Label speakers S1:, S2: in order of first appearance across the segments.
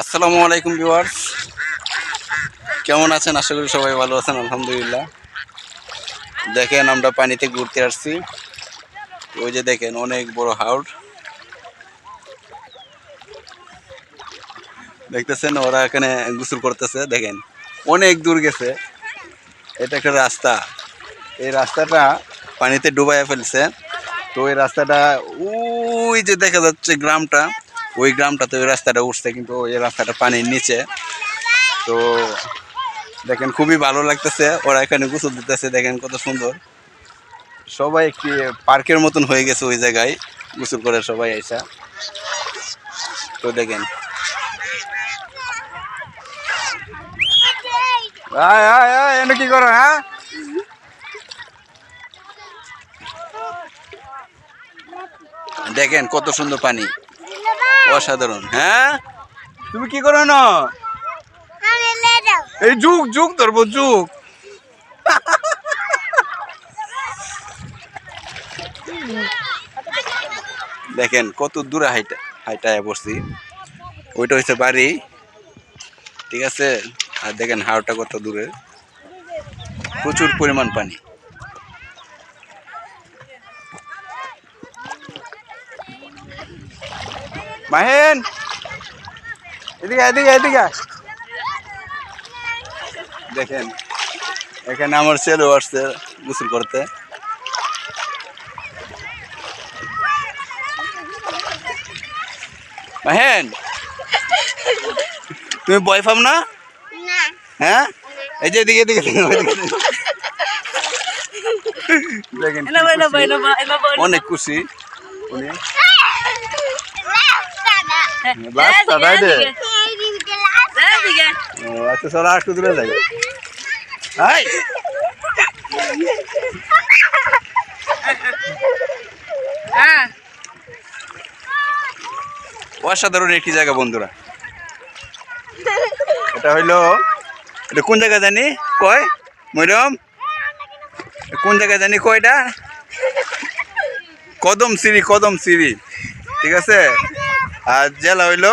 S1: আসসালামু আলাইকুম ভিউয়ার্স। কেমন আছেন? আশা করি সবাই ভালো আছেন, আলহামদুলিল্লাহ। দেখেন, আমরা পানিতে ঘুরতে আসছি। ওই যে দেখেন, অনেক বড় হাওড় দেখতেছেন, ওরা এখানে গোসল করতেছে। দেখেন, অনেক দূর গেছে। এটা একটা রাস্তা। এই রাস্তাটা পানিতে ডুবাইয়া ফেলছে। তো ওই রাস্তাটা, ওই যে দেখা যাচ্ছে গ্রামটা। ওই গ্রামটাতে ওই রাস্তাটা উঠছে, কিন্তু ওই রাস্তাটা পানির নিচে। তো দেখেন খুবই ভালো লাগতেছে, ওরা এখানে গোসল দিতেছে, দেখেন কত সুন্দর। সবাই একটি পার্কের মতন হয়ে গেছে ওই জায়গায়, গোসল করে সবাই আইসা। তো দেখেন। কি করো হ্যাঁ? দেখেন কত সুন্দর পানি। অসাধারণ হ্যাঁ? তুমি কি করো না? এই যুগ যুগ ধরবো যুগ। দেখেন কত দূরে হাইটা হাইটায় বসছি। ওইটা হচ্ছে বাড়ি ঠিক আছে? আর দেখেন হাওড়টা কত দূরে। প্রচুর পরিমাণ পানি। মাহেন! এদিকে এদিকে এদিকে। দেখেন এখানে আমার ছেলেও আসছে গোসল করতে। মাহেন! তুমি বয় পাম না? হ্যাঁ? এই যে এদিকে এদিকে। দেখেন। অনেক খুশি উনি। ও আচ্ছা একটু দূরে যাই। অসাধারণ একটি জায়গা, বন্ধুরা। এটা হইল, এটা কোন জায়গা জানি? কয়? মৈরম কোন জায়গা জানি? কয়টা? কদম সিঁড়ি কদম সিঁড়ি ঠিক আছে? আর জেলা হইল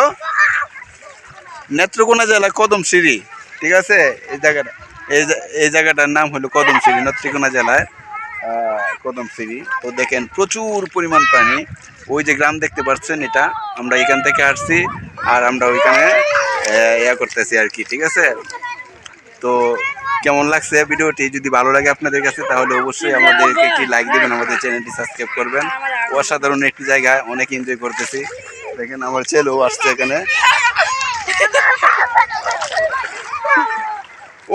S1: নেত্রকোনা জেলা কদম সিঁড়ি ঠিক আছে? এই জায়গাটা এই এই জায়গাটার নাম হলো কদম সিঁড়ি নেত্রকোনা জেলায়। কদম সিঁড়ি তো দেখেন, প্রচুর পরিমাণ পানি ওই যে গ্রাম দেখতে পাচ্ছেন, এটা আমরা এখান থেকে আসছি আর আমরা ওইখানে ইয়া করতেছি আর কি, ঠিক আছে? তো কেমন লাগছে ভিডিওটি? যদি ভালো লাগে আপনাদের কাছে, তাহলে অবশ্যই আমাদেরকে একটি লাইক দেবেন, আমাদের চ্যানেলটি সাবস্ক্রাইব করবেন। অসাধারণ একটি জায়গায় অনেক এনজয় করতেছি। দেখেন আমার ছেলেও আসছে এখানে।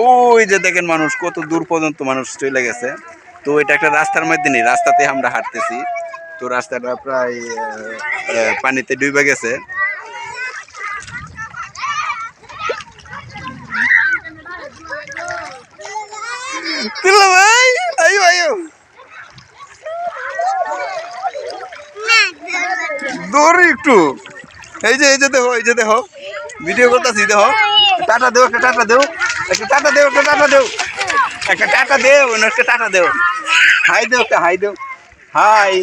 S1: ওই যে দেখেন মানুষ, কত দূর পর্যন্ত মানুষ চলে গেছে। তো এটা একটা রাস্তার মধ্যে নেই রাস্তাতে আমরা হাঁটতেছি। তো রাস্তাটা প্রায় পানিতে ডুবে গেছে। ভাই দৌড়ি একটু। এই যে এই যে দেখো এই যে দেখো। ভিডিও করতেছি দেখো। টাটা দেও একটা টাটা দেও। একটা টাটা দেও একটা টাটা দেও। একটা টাটা দেও একটা টাটা দেও। হাই দেও একটা হাই দেও। হাই।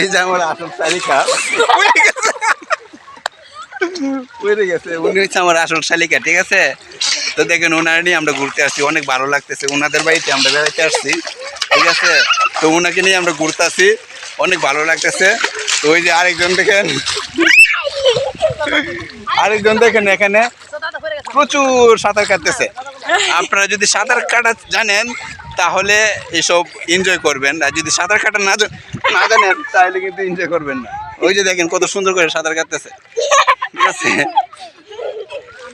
S1: এই যে আমার আসল শালিকা। গেছে। উড়ে গেছে উনি হচ্ছে আমার আসল শালিকা ঠিক আছে? তো দেখেন ওনার নিয়ে আমরা ঘুরতে আসছি, অনেক ভালো লাগতেছে। ওনাদের বাড়িতে আমরা বেড়াইতে আসছি। ঠিক আছে? তো ওনাকে নিয়ে আমরা ঘুরতে আসছি, অনেক ভালো লাগতেছে। তো ওই যে আরেকজন দেখেন আরেকজন দেখেন এখানে প্রচুর সাঁতার কাটতেছে। আপনারা যদি সাঁতার কাটা জানেন, তাহলে এসব এনজয় করবেন আর যদি সাঁতার কাটা না না জানেন, তাহলে কিন্তু এনজয় করবেন না। ওই যে দেখেন কত সুন্দর করে সাঁতার কাটতেছে। ঠিক আছে?